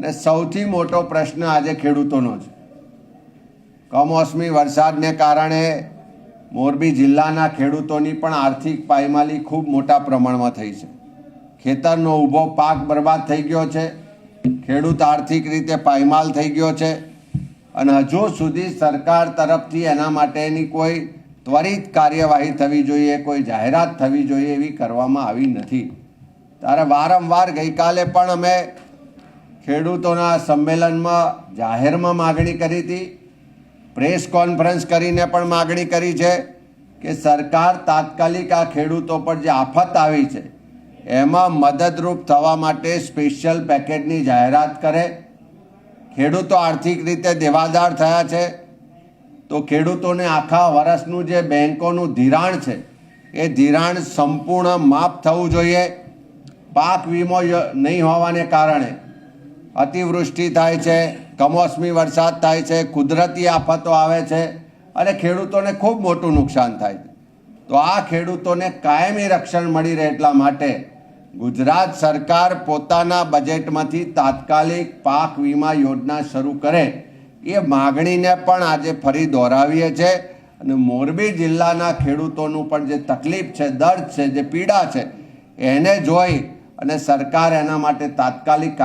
અને સૌથી મોટો પ્રશ્ન આજે ખેડૂતોનો છે. કમોસમી વરસાદને કારણે મોરબી જિલ્લાના ખેડૂતોની પણ આર્થિક પાયમાલી ખૂબ મોટા પ્રમાણમાં થઈ છે. ખેતરનો ઊભો પાક બરબાદ થઈ ગયો છે. ખેડૂત આર્થિક રીતે પાયમાલ થઈ ગયો છે. અને હજુ સુધી સરકાર તરફથી એના માટેની કોઈ ત્વરિત કાર્યવાહી થવી જોઈએ, કોઈ જાહેરાત થવી જોઈએ એવી કરવામાં આવી નથી. ત્યારે વારંવાર ગઈકાલે પણ અમે ખેડૂતોના સંમેલનમાં જાહેરમાં માગણી કરી હતી. પ્રેસ કોન્ફરન્સ કરીને પણ માગણી કરી છે કે સરકાર તાત્કાલિક આ ખેડૂતો પર જે આફત આવી છે, એમાં મદદરૂપ થવા માટે સ્પેશિયલ પેકેજની જાહેરાત કરે. ખેડૂતો આર્થિક રીતે દેવાદાર થયા છે. તો ખેડૂતોને આખા વર્ષનું જે બેંકોનું ધિરાણ છે, એ ધિરાણ સંપૂર્ણ માફ થવું જોઈએ. પાક વીમો નહીં હોવાને કારણે અતિવૃષ્ટિ થાય છે, કમોસમી વરસાદ થાય છે, કુદરતી આફતો આવે છે અને ખેડૂતોને ખૂબ મોટું નુકસાન થાય છે. તો આ ખેડૂતોને કાયમી રક્ષણ મળી રહે એટલા માટે ગુજરાત સરકાર પોતાના બજેટમાંથી તાત્કાલિક પાક વીમા યોજના શરૂ કરે એ માગણીને પણ આજે ફરી દોહરાવીએ છે. અને મોરબી જિલ્લાના ખેડૂતોનું પણ જે તકલીફ છે, દર્દ છે, જે પીડા છે, એને જોઈ અને સરકાર એના માટે તાત્કાલિક